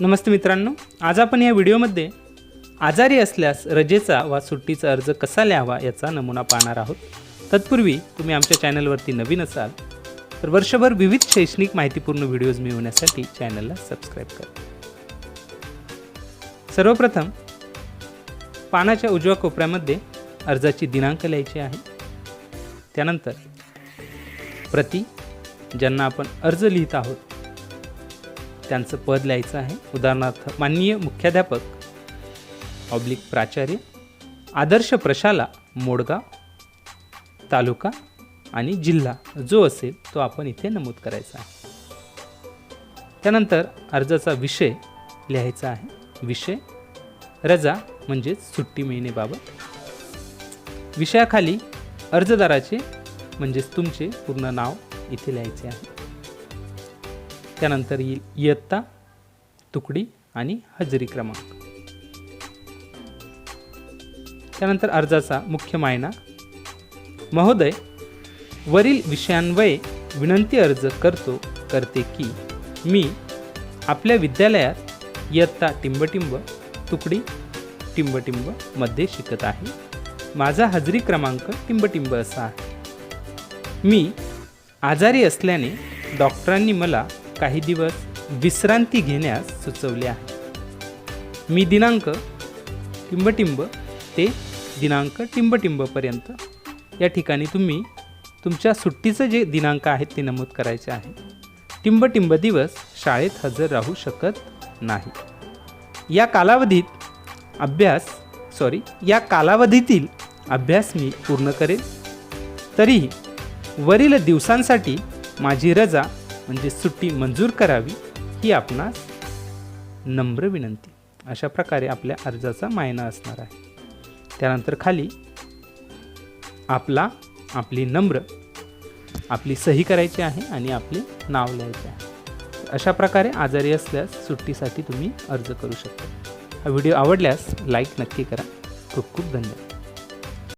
नमस्ते मित्रांनो आज आपण या व्हिडिओमध्ये आजारी असल्यास रजेचा वा सुट्टीचा अर्ज कसा लिहावा याचा नमुना पाहणार आहोत. तत्पूर्वी तुम्ही आमच्या चॅनलवरती नवीन असाल तर वर्षभर विविध शैक्षणिक माहितीपूर्ण व्हिडिओज मिळवण्यासाठी चॅनलला सबस्क्राईब करा. सर्वप्रथम पानाच्या उजव्या कोपऱ्यामध्ये अर्जाची दिनांक लिहायची आहे. त्यानंतर प्रति ज्यांना आपण अर्ज लिहित आहोत त्यांचं पद लिहायचं आहे. उदाहरणार्थ माननीय मुख्याध्यापक ऑब्लिक प्राचार्य आदर्श प्रशाला मोडगाव तालुका आणि जिल्हा. जो असेल तो आपण इथे नमूद करायचा आहे. त्यानंतर अर्जाचा विषय लिहायचा आहे. विषय रजा म्हणजेच सुट्टी मिळणेबाबत विषयाखाली अर्जदाराचे म्हणजेच तुमचे पूर्ण नाव इथे लिहायचे आहे. त्यानंतर येईल इयत्ता तुकडी आणि हजेरी क्रमांक. त्यानंतर अर्जाचा मुख्य मायना. महोदय वरील विषयांवये विनंती अर्ज करतो करते की मी आपल्या विद्यालयात इयत्ता टिंबटिंब तुकडी टिंबटिंबमध्ये शिकत आहे. माझा हजेरी क्रमांक टिंबटिंब असा आहे. मी आजारी असल्याने डॉक्टरांनी मला काही दिवस विश्रांती घेण्यास सुचवले आहे. मी दिनांक टिंबटिंब ते दिनांक टिंबटिंबपर्यंत या ठिकाणी तुम्ही तुमच्या सुट्टीचं जे दिनांक आहेत ते नमूद करायचे आहे. टिंबटिंब दिवस शाळेत हजर राहू शकत नाही. या कालावधीत अभ्यास सॉरी या कालावधीतील अभ्यास मी पूर्ण करेन. तरीही वरील दिवसांसाठी माझी रजा म्हणजे सुट्टी मंजूर करावी ही आपणास नम्र विनंती. अशा प्रकारे आपल्या अर्जाचा मायना असणार आहे. त्यानंतर खाली आपला आपली नम्र आपली सही करायची आहे आणि आपले नाव लिहायचे आहे. अशा प्रकारे आजारी असल्यास सुट्टीसाठी तुम्ही अर्ज करू शकता. हा व्हिडिओ आवडल्यास लाईक नक्की करा. खूप खूप धन्यवाद.